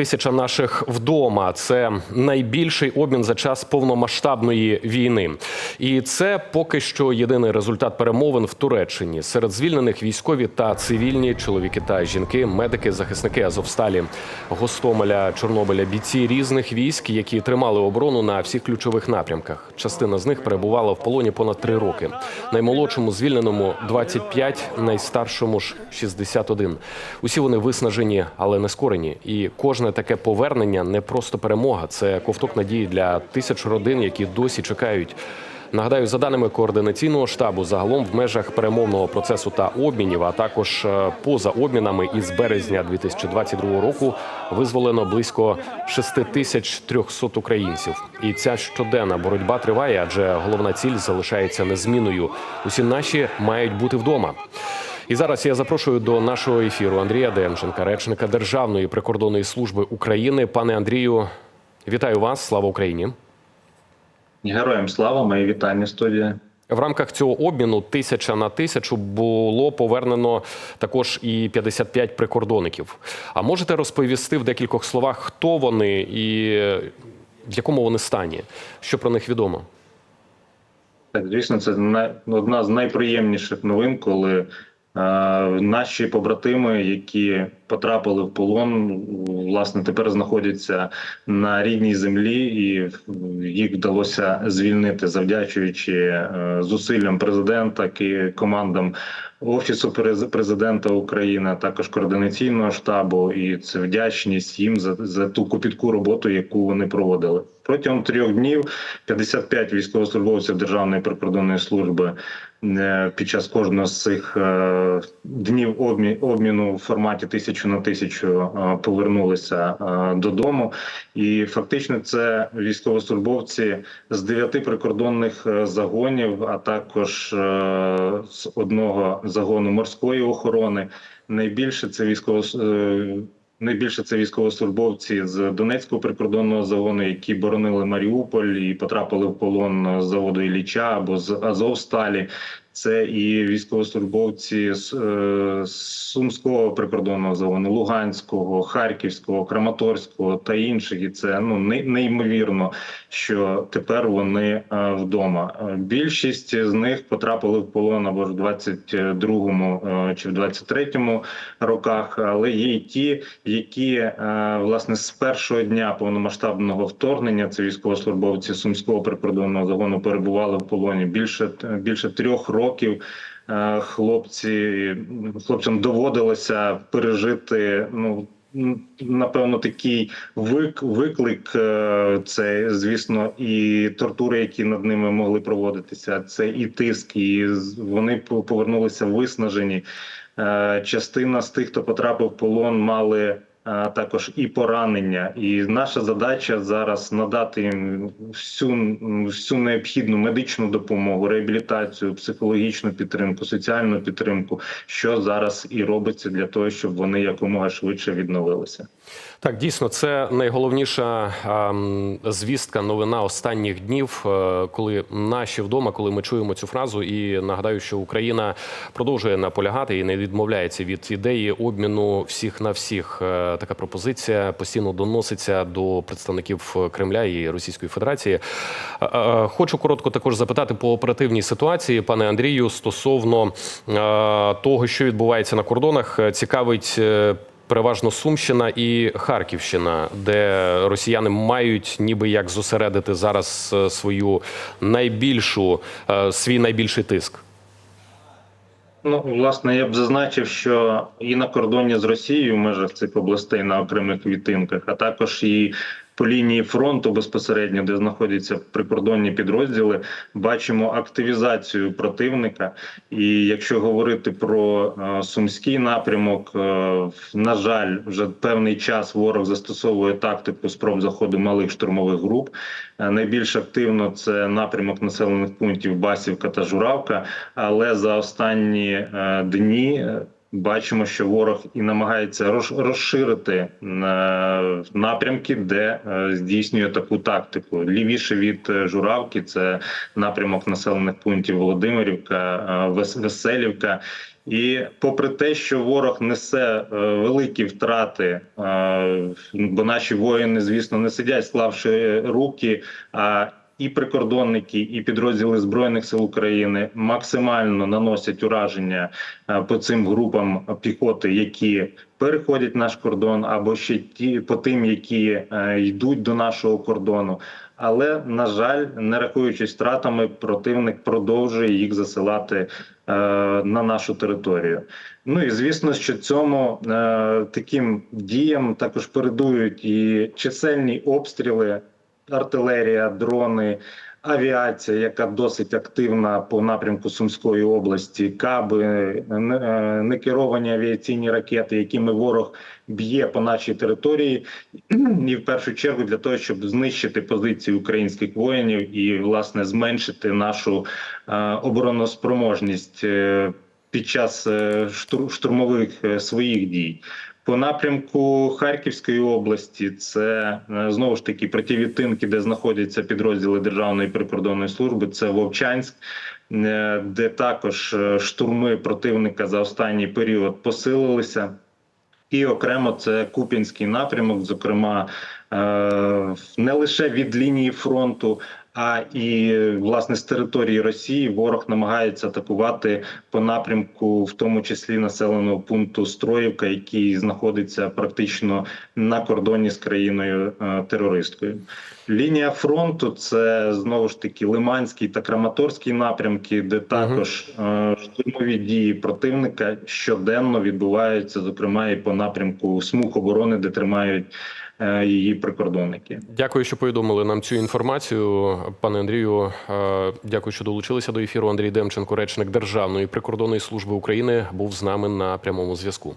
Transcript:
тисяча наших вдома. Це найбільший обмін за час повномасштабної війни. І це поки що єдиний результат перемовин в Туреччині. Серед звільнених військові та цивільні чоловіки та жінки, медики, захисники Азовсталі, Гостомеля, Чорнобиля, бійці різних військ, які тримали оборону на всіх ключових напрямках. Частина з них перебувала в полоні понад три роки. Наймолодшому звільненому 25, найстаршому ж 61. Усі вони виснажені, але не скорені. І кожне таке повернення не просто перемога, це ковток надії для тисяч родин, які досі чекають. Нагадаю, за даними координаційного штабу, загалом в межах перемовного процесу та обмінів, а також е, поза обмінами із березня 2022 року визволено близько 6300 українців. І ця щоденна боротьба триває, адже головна ціль залишається незмінною. Усі наші мають бути вдома. І зараз я запрошую до нашого ефіру Андрія Демченка, речника Державної прикордонної служби України. Пане Андрію, вітаю вас! Слава Україні! Героям слава, мої вітання студія. В рамках цього обміну тисяча на тисячу було повернено також і 55 прикордонників. А можете розповісти в декількох словах, хто вони і в якому вони стані? Що про них відомо? Так, звісно, це одна з найприємніших новин, коли наші побратими, які потрапили в полон, власне, тепер знаходяться на рідній землі, і їх вдалося звільнити, завдячуючи е, зусиллям президента командам офісу През- президента України, також координаційного штабу. І це вдячність їм за, за ту копітку роботу, яку вони проводили протягом трьох днів. 55 військовослужбовців Державної прикордонної служби е, під час кожного з цих е, днів обмі- обміну в форматі тисячу на тисячу е, повернулися додому. І фактично це військовослужбовці з дев'яти прикордонних загонів, а також з одного загону морської охорони. Найбільше це військово Найбільше це військовослужбовці з Донецького прикордонного загону, які боронили Маріуполь і потрапили в полон заводу Ілліча або з Азовсталі. Це і військовослужбовці з, е, Сумського прикордонного загону, Луганського, Харківського, Краматорського та інших. І це ну не- неймовірно, що тепер вони е, вдома. Е, Більшість з них потрапили в полон або в 22-му е, чи в 23-му роках, але є і ті, які власне з першого дня повномасштабного вторгнення це військовослужбовці сумського прикордонного загону перебували в полоні більше більше трьох років. Е, Хлопці хлопцям доводилося пережити ну. Напевно, такий вик, виклик. е, Це, звісно, і тортури, які над ними могли проводитися. Це і тиск, і вони повернулися виснажені. Е, Частина з тих, хто потрапив в полон, мали також і поранення. І наша задача зараз надати їм всю, всю необхідну медичну допомогу, реабілітацію, психологічну підтримку, соціальну підтримку, що зараз і робиться для того, щоб вони якомога швидше відновилися. Так, дійсно, це найголовніша звістка, новина останніх днів, е, коли наші вдома, коли ми чуємо цю фразу. І нагадаю, що Україна продовжує наполягати і не відмовляється від ідеї обміну всіх на всіх. Така пропозиція постійно доноситься до представників Кремля і Російської Федерації. Е, е, Хочу коротко також запитати по оперативній ситуації, пане Андрію, стосовно е, того, що відбувається на кордонах. Цікавить. переважно Сумщина і Харківщина, де росіяни мають ніби як зосередити зараз свою найбільшу свій найбільший тиск. Ну, власне, я б зазначив, що і на кордоні з Росією в межах цих областей на окремих відтинках, а також і по лінії фронту безпосередньо, де знаходяться прикордонні підрозділи, бачимо активізацію противника. І якщо говорити про е, сумський напрямок, е, на жаль, вже певний час ворог застосовує тактику спроб заходу малих штурмових груп. Е, Найбільш активно це напрямок населених пунктів Басівка та Журавка. Але за останні дні бачимо, що ворог і намагається роз- розширити е, напрямки, де е, здійснює таку тактику. Лівіше від е, Журавки це напрямок населених пунктів Володимирівка, Веселівка. І попри те, що ворог несе великі втрати, бо наші воїни, звісно, не сидять, склавши руки. А і прикордонники, і підрозділи збройних сил України максимально наносять ураження е, по цим групам піхоти, які переходять наш кордон, або ще ті по тим, які е, йдуть до нашого кордону. Але на жаль, не рахуючись втратами, противник продовжує їх засилати е, на нашу територію. Ну і звісно, що цьому е, таким діям також передують і чисельні обстріли, артилерія, дрони. Авіація, яка досить активна по напрямку Сумської області, каби, е, некеровані авіаційні ракети, якими ворог б'є по нашій території, і в першу чергу для того, щоб знищити позиції українських воїнів і власне зменшити нашу е, обороноспроможність е, під час штурмових своїх дій. По напрямку Харківської області це е, знову ж таки противітинки, де знаходяться підрозділи Державної прикордонної служби. Це Вовчанськ, е, де також е, штурми противника за останній період посилилися. І окремо це Куп'янський напрямок, зокрема не лише від лінії фронту, а і власне з території Росії ворог намагається атакувати по напрямку, в тому числі населеного пункту Строївка, який знаходиться практично на кордоні з країною е, терористкою. Лінія фронту це знову ж таки Лиманський та Краматорський напрямки, де також е, штурмові дії противника щоденно відбуваються, зокрема і по напрямку смуг оборони, де тримають е, її прикордонники. Дякую, що повідомили нам цю інформацію, пане Андрію. Дякую, що долучилися до ефіру. Андрій Демченко, речник Державної прикордонної служби України, був з нами на прямому зв'язку.